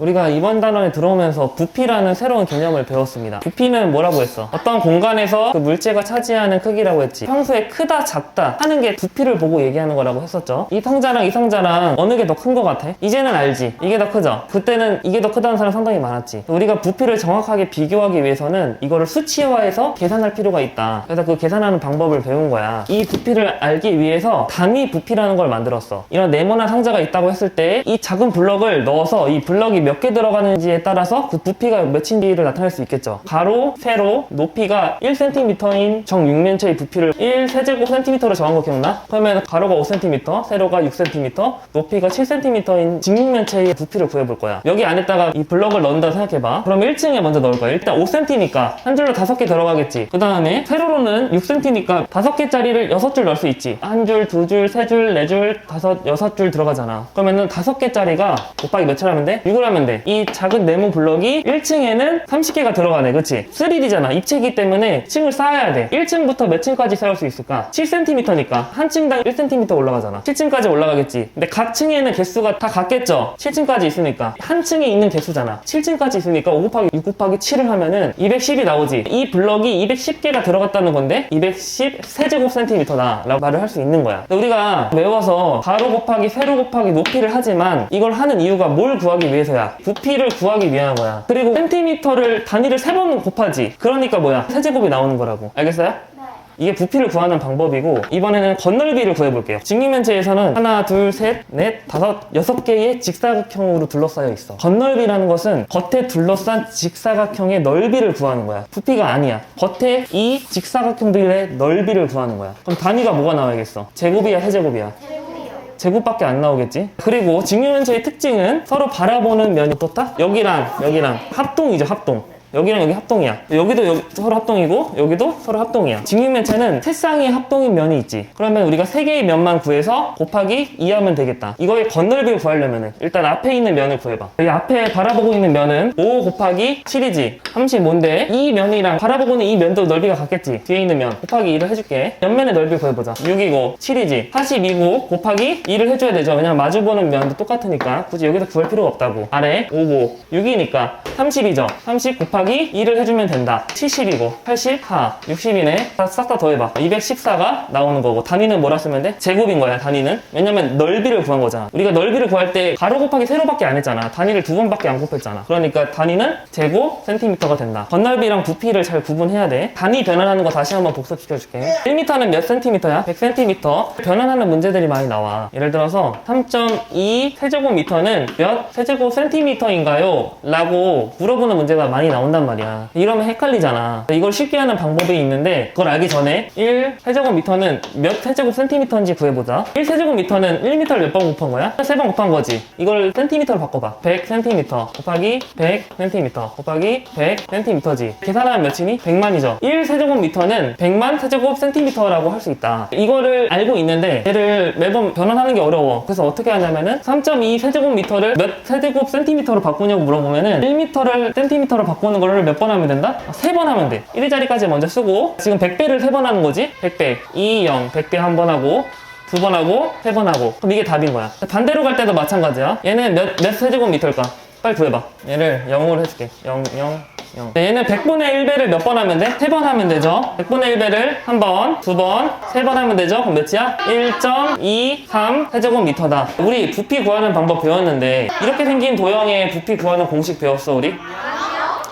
우리가 이번 단원에 들어오면서 부피라는 새로운 개념을 배웠습니다. 부피는 뭐라고 했어? 어떤 공간에서 그 물체가 차지하는 크기라고 했지. 평소에 크다, 작다 하는 게 부피를 보고 얘기하는 거라고 했었죠. 이 상자랑 이 상자랑 어느 게 더 큰 거 같아? 이제는 알지. 이게 더 크죠? 그때는 이게 더 크다는 사람 상당히 많았지. 우리가 부피를 정확하게 비교하기 위해서는 이거를 수치화해서 계산할 필요가 있다. 그래서 그 계산하는 방법을 배운 거야. 이 부피를 알기 위해서 단위 부피라는 걸 만들었어. 이런 네모난 상자가 있다고 했을 때 이 작은 블럭을 넣어서 이 블럭이 몇 개 들어가는지에 따라서 그 부피가 몇인지를 나타낼 수 있겠죠. 가로, 세로, 높이가 1cm인 정 육면체의 부피를 1세제곱cm로 정한 거 기억나? 그러면 가로가 5cm, 세로가 6cm, 높이가 7cm인 직육면체의 부피를 구해볼 거야. 여기 안에다가 이 블럭을 넣는다 생각해봐. 그럼 1층에 먼저 넣을 거야. 일단 5cm니까 한 줄로 5개 들어가겠지. 그 다음에 세로로는 6cm니까 5개짜리를 6줄 넣을 수 있지. 한 줄, 두 줄, 세 줄, 네 줄, 다섯, 여섯 줄 들어가잖아. 그러면은 5개짜리가 곱하기 몇을 하면 돼? 6을 하면 돼. 이 작은 네모 블럭이 1층에는 30개가 들어가네. 그치? 3D잖아. 입체이기 때문에 층을 쌓아야 돼. 1층부터 몇 층까지 쌓을 수 있을까? 7cm니까 한 층당 1cm 올라가잖아. 7층까지 올라가겠지. 근데 각 층에는 개수가 다 같겠죠? 7층까지 있으니까. 한 층에 있는 개수잖아. 7층까지 있으니까 5 곱하기 6 곱하기 7을 하면은 210이 나오지. 이 블럭이 210개가 들어갔다는 건데 210 세제곱센티미터다 라고 말을 할 수 있는 거야. 우리가 외워서 가로 곱하기 세로 곱하기 높이를 하지만 이걸 하는 이유가 뭘 구하기 위해서야? 부피를 구하기 위한 거야. 그리고 센티미터를 단위를 세 번 곱하지. 그러니까 뭐야? 세제곱이 나오는 거라고. 알겠어요? 이게 부피를 구하는 방법이고 이번에는 건널비를 구해볼게요. 직립면체에서는 하나, 둘, 셋, 넷, 다섯, 여섯 개의 직사각형으로 둘러싸여 있어. 건널비라는 것은 겉에 둘러싼 직사각형의 넓이를 구하는 거야. 부피가 아니야. 겉에 이 직사각형들의 넓이를 구하는 거야. 그럼 단위가 뭐가 나와야겠어? 제곱이야, 세제곱이야? 제곱밖에 안 나오겠지. 그리고 직육면체의 특징은 서로 바라보는 면이 어떻다? 여기랑 여기랑 합동이죠, 합동. 여기랑 여기 합동이야. 여기도 여기 서로 합동이고 여기도 서로 합동이야. 직육면체는 세 쌍의 합동인 면이 있지. 그러면 우리가 세 개의 면만 구해서 곱하기 2하면 되겠다. 이거의 건널비를 구하려면은 일단 앞에 있는 면을 구해봐. 이 앞에 바라보고 있는 면은 5 곱하기 7이지. 35인데 이 면이랑 바라보고 있는 이 면도 넓이가 같겠지. 뒤에 있는 면 곱하기 2를 해줄게. 옆면의 넓이 구해보자. 6이고 7이지. 42고 곱하기 2를 해줘야 되죠. 왜냐면 마주보는 면도 똑같으니까 굳이 여기서 구할 필요가 없다고. 아래 5고 6이니까 30이죠. 30 곱하기 2를 해주면 된다. 70이고 80, 하 60이네. 싹 다 더해봐. 214가 나오는 거고 단위는 뭐라 쓰면 돼? 제곱인 거야 단위는. 왜냐면 넓이를 구한 거잖아. 우리가 넓이를 구할 때 가로 곱하기 세로밖에 안 했잖아. 단위를 두 번밖에 안 곱했잖아. 그러니까 단위는 제곱 센티미터가 된다. 건널비랑 부피를 잘 구분해야 돼. 단위 변환하는 거 다시 한번 복습시켜줄게. 1m는 몇 센티미터야? 100cm. 변환하는 문제들이 많이 나와. 예를 들어서 3.2 세제곱미터는 몇 세제곱 센티미터인가요? 라고 물어보는 문제가 많이 나온 단 말이야. 이러면 헷갈리잖아. 이걸 쉽게 하는 방법이 있는데 그걸 알기 전에 1 세제곱미터는 몇 세제곱 센티미터인지 구해보자. 1 세제곱미터는 1m를 몇 번 곱한 거야? 세번 곱한 거지. 이걸 센티미터로 바꿔봐. 100 센티미터 곱하기 100 센티미터 곱하기 100 센티미터지. 계산하면 몇이니? 100만이죠. 1 세제곱미터는 100만 세제곱 센티미터라고 할 수 있다. 이거를 알고 있는데 얘를 매번 변환하는 게 어려워. 그래서 어떻게 하냐면은 3.2 세제곱미터를 몇 세제곱 센티미터로 바꾸냐고 물어보면은 1m를 센티미터로 바꾸는 거를 몇 번 하면 된다? 세번 하면 돼. 1자리까지 먼저 쓰고 지금 100배를 세 번 하는 거지? 100배, 2, 0, 100배 한 번 하고 두 번 하고 세 번 하고 그럼 이게 답인 거야. 반대로 갈 때도 마찬가지야. 얘는 몇, 몇 세제곱미터일까? 빨리 구해봐. 얘를 0으로 해줄게. 0, 0, 0. 얘는 100분의 1배를 몇 번 하면 돼? 세번 하면 되죠. 100분의 1배를 한 번, 두 번, 세 번 하면 되죠. 그럼 몇이야? 1.23 세제곱미터다. 우리 부피 구하는 방법 배웠는데 이렇게 생긴 도형의 부피 구하는 공식 배웠어 우리?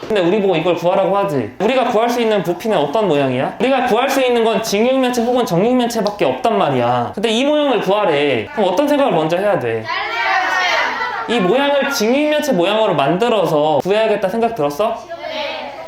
근데 우리 보고 이걸 구하라고 하지. 우리가 구할 수 있는 부피는 어떤 모양이야? 우리가 구할 수 있는 건 직육면체 혹은 정육면체밖에 없단 말이야. 근데 이 모양을 구하래. 그럼 어떤 생각을 먼저 해야 돼? 이 모양을 직육면체 모양으로 만들어서 구해야겠다 생각 들었어?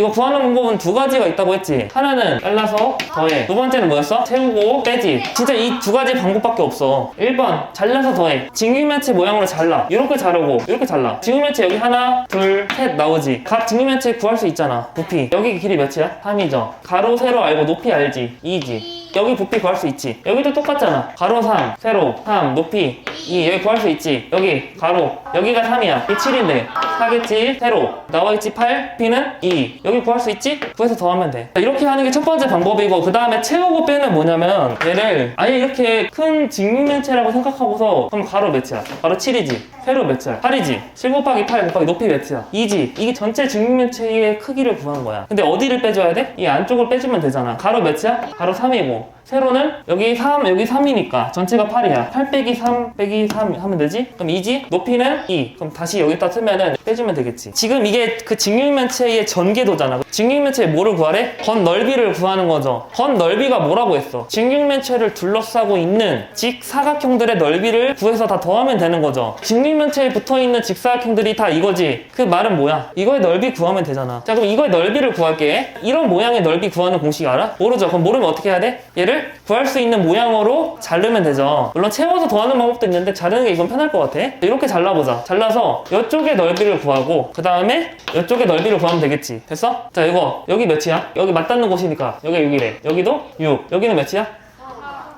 이거 구하는 방법은 두 가지가 있다고 했지. 하나는 잘라서 더해. 두 번째는 뭐였어? 채우고 빼지. 진짜 이 두 가지 방법밖에 없어. 1번 잘라서 더해. 직육면체 모양으로 잘라. 이렇게 자르고 이렇게 잘라. 직육면체 여기 하나, 둘, 셋 나오지. 각 직육면체 구할 수 있잖아. 부피. 여기 길이 몇이야? 3이죠. 가로, 세로 알고 높이 알지? 2지. 여기 부피 구할 수 있지. 여기도 똑같잖아. 가로 3, 세로 3, 높이 2. 여기 구할 수 있지. 여기 가로. 여기가 3이야. 이 7인데. 4겠지. 세로. 나와있지 8. B는 2. 여기 구할 수 있지? 구해서 더하면 돼. 자, 이렇게 하는 게 첫 번째 방법이고 그 다음에 채우고 빼는 뭐냐면 얘를 아예 이렇게 큰 직육면체라고 생각하고서 그럼 가로 몇이야? 가로 7이지. 세로 몇이야? 8이지. 7 곱하기 8 곱하기 높이 몇이야? 2지. 이게 전체 직육면체의 크기를 구한 거야. 근데 어디를 빼줘야 돼? 이 안쪽을 빼주면 되잖아. 가로 몇이야? 가로 3이 고. 세로는 여기 3, 여기 3이니까 전체가 8이야. 8 빼기 3 빼기 3 하면 되지? 그럼 2지? 높이는 2. 그럼 다시 여기다 쓰면은 빼주면 되겠지. 지금 이게 그 직육면체의 전개도잖아. 직육면체의 뭐를 구하래? 건 넓이를 구하는 거죠. 건 넓이가 뭐라고 했어? 직육면체를 둘러싸고 있는 직사각형들의 넓이를 구해서 다 더하면 되는 거죠. 직육면체에 붙어 있는 직사각형들이 다 이거지. 그 말은 뭐야? 이거의 넓이 구하면 되잖아. 자, 그럼 이거의 넓이를 구할게. 이런 모양의 넓이 구하는 공식 알아? 모르죠? 그럼 모르면 어떻게 해야 돼? 얘를 구할 수 있는 모양으로 자르면 되죠. 물론 채워서 더하는 방법도 있는데 자르는 게 이건 편할 것 같아. 이렇게 잘라보자. 잘라서 이쪽의 넓이를 구하고 그 다음에 이쪽의 넓이를 구하면 되겠지. 됐어? 자, 이거 여기 몇이야? 여기 맞닿는 곳이니까 여기 6이래. 여기도 6. 여기는 몇이야?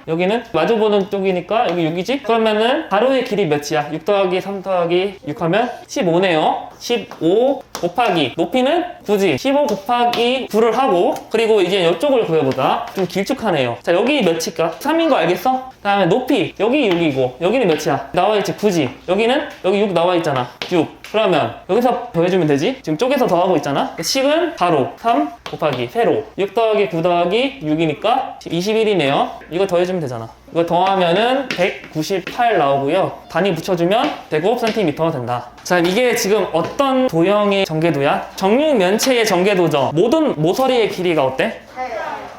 여기는 마주보는 쪽이니까 여기 6이지? 그러면은 가로의 길이 몇이야? 6 더하기 3 더하기 6 하면 15네요. 15 곱하기 높이는 9지. 15 곱하기 9를 하고 그리고 이제 이쪽을 구해보자. 좀 길쭉하네요. 자 여기 몇일까? 3인 거 알겠어? 다음에 높이 여기 6이고 여기는 몇이야? 나와있지 9지. 여기는 여기 6 나와있잖아. 6. 그러면 여기서 더해주면 되지? 지금 쪼개서 더하고 있잖아? 식은 가로 3 곱하기 세로 6 더하기 9 더하기 6이니까 21이네요 이거 더해주면 되잖아 이거 더하면은 198 나오고요 단위 붙여주면 105cm 된다 자 이게 지금 어떤 도형의 전개도야? 정육 면체의 전개도죠 모든 모서리의 길이가 어때?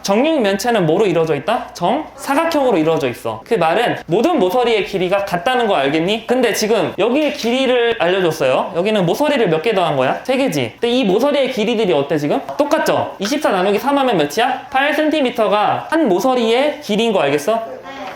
정육 면체는 뭐로 이루어져 있다? 정 사각형으로 이루어져 있어. 그 말은 모든 모서리의 길이가 같다는 거 알겠니? 근데 지금 여기의 길이를 알려줬어요. 여기는 모서리를 몇 개 더한 거야? 세 개지. 근데 이 모서리의 길이들이 어때 지금? 똑같죠? 24 나누기 3 하면 몇이야? 8cm가 한 모서리의 길이인 거 알겠어?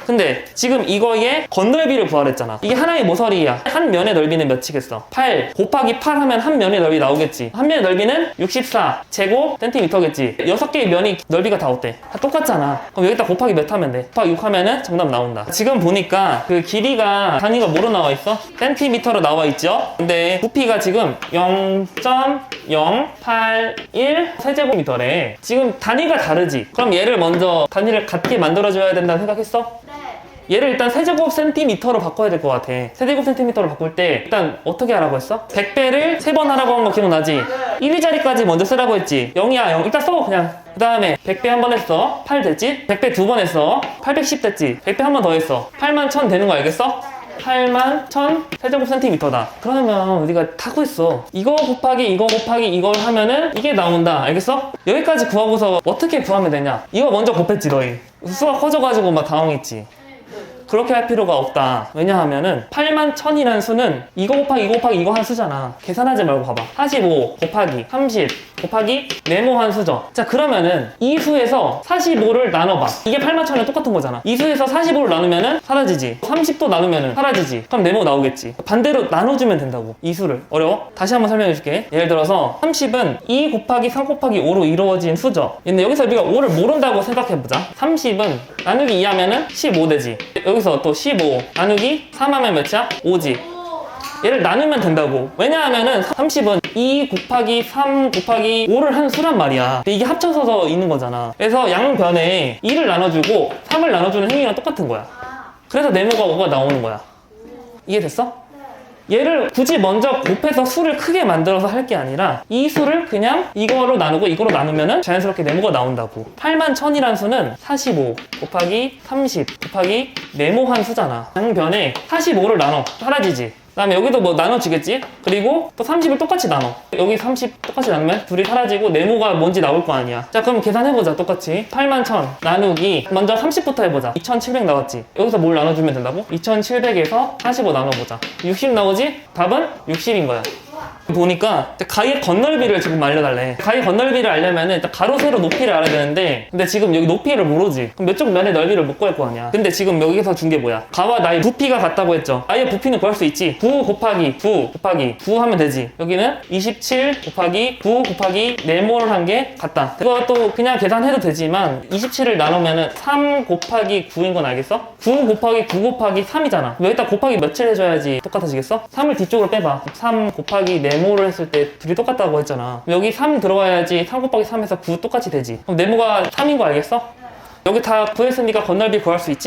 근데 지금 이거의 건넓이를 구하랬잖아. 이게 하나의 모서리야. 한 면의 넓이는 몇이겠어? 8 곱하기 8 하면 한 면의 넓이 나오겠지. 한 면의 넓이는 64 제곱 센티미터겠지. 6개의 면이 넓이가 다 어때? 다 똑같잖아. 그럼 여기다 곱하기 몇 하면 돼? 곱하기 6 하면은 정답 나온다. 지금 보니까 그 길이가 단위가 뭐로 나와 있어? 센티미터로 나와 있죠? 근데 부피가 지금 0.081 세제곱미터래. 지금 단위가 다르지? 그럼 얘를 먼저 단위를 같게 만들어줘야 된다는 생각했어? 얘를 일단 세제곱 센티미터로 바꿔야 될 것 같아. 세제곱 센티미터로 바꿀 때 일단 어떻게 하라고 했어? 100배를 세번 하라고 한 거 기억나지? 1위 자리까지 먼저 쓰라고 했지. 0이야 0. 일단 써 그냥. 그 다음에 100배 한 번 했어. 8 됐지? 100배 두 번 했어. 810 됐지? 100배 한 번 더 했어. 8만 1000 되는 거 알겠어? 8만 1000 세제곱 센티미터다. 그러면 우리가 타고 있어. 이거 곱하기 이거 곱하기 이걸 하면은 이게 나온다. 알겠어? 여기까지 구하고서 어떻게 구하면 되냐? 이거 먼저 곱했지 너희. 수가 커져가지고 막 당황했지. 그렇게 할 필요가 없다. 왜냐하면은 8만 1000이라는 수는 이거 곱하기 이거 곱하기 이거 한 수잖아. 계산하지 말고 봐봐. 45 곱하기 30 곱하기 네모한 수죠. 자 그러면은 이 수에서 45를 나눠봐. 이게 8만 1000이랑 똑같은 거잖아. 이 수에서 45를 나누면은 사라지지. 30도 나누면은 사라지지. 그럼 네모 나오겠지. 반대로 나눠주면 된다고. 이 수를. 어려워? 다시 한번 설명해 줄게. 예를 들어서 30은 2 곱하기 3 곱하기 5로 이루어진 수죠. 근데 여기서 우리가 5를 모른다고 생각해보자. 30은 나누기 2 하면은 15 되지. 여기 서 또 15 나누기 3 하면 몇이야? 5지. 얘를 나누면 된다고. 왜냐하면은 30은 2 곱하기 3 곱하기 5를 한 수란 말이야. 근데 이게 합쳐서 있는 거잖아. 그래서 양변에 2를 나눠주고 3을 나눠주는 행위랑 똑같은 거야. 그래서 네모가 5가 나오는 거야. 이해됐어? 얘를 굳이 먼저 곱해서 수를 크게 만들어서 할 게 아니라 이 수를 그냥 이거로 나누고 이거로 나누면은 자연스럽게 네모가 나온다고. 8만 1000이란 수는 45 곱하기 30 곱하기 네모한 수잖아. 양변에 45를 나눠. 사라지지. 그 다음에 여기도 뭐 나눠지겠지? 그리고 또 30을 똑같이 나눠. 여기 30 똑같이 나누면 둘이 사라지고 네모가 뭔지 나올 거 아니야. 자, 그럼 계산해보자. 똑같이. 8만 1000 나누기. 먼저 30부터 해보자. 2700 나왔지? 여기서 뭘 나눠주면 된다고? 2700에서 45 나눠보자. 60 나오지? 답은 60인 거야. 보니까 가의 건널비를 지금 알려달래. 가의 건널비를 알려면 일단 가로, 세로 높이를 알아야 되는데 근데 지금 여기 높이를 모르지. 그럼 몇쪽 면의 넓이를 못 구할 거 아니야. 근데 지금 여기서 준 게 뭐야? 가와 나의 부피가 같다고 했죠. 아예 부피는 구할 수 있지. 9 곱하기 9 곱하기 9 하면 되지. 여기는 27 곱하기 9 곱하기 네모를 한 게 같다. 그것도 그냥 계산해도 되지만 27을 나누면 은 3 곱하기 9인 건 알겠어? 9 곱하기 9 곱하기 3이잖아. 여기다 곱하기 며칠 해줘야지 똑같아지겠어? 3을 뒤쪽으로 빼봐. 3 곱하기 네모를 했을 때 둘이 똑같다고 했잖아. 여기 3 들어와야지 3 곱하기 3에서 9 똑같이 되지. 그럼 네모가 3인 거 알겠어? 여기 다 구했으니까 건널비 구할 수 있지?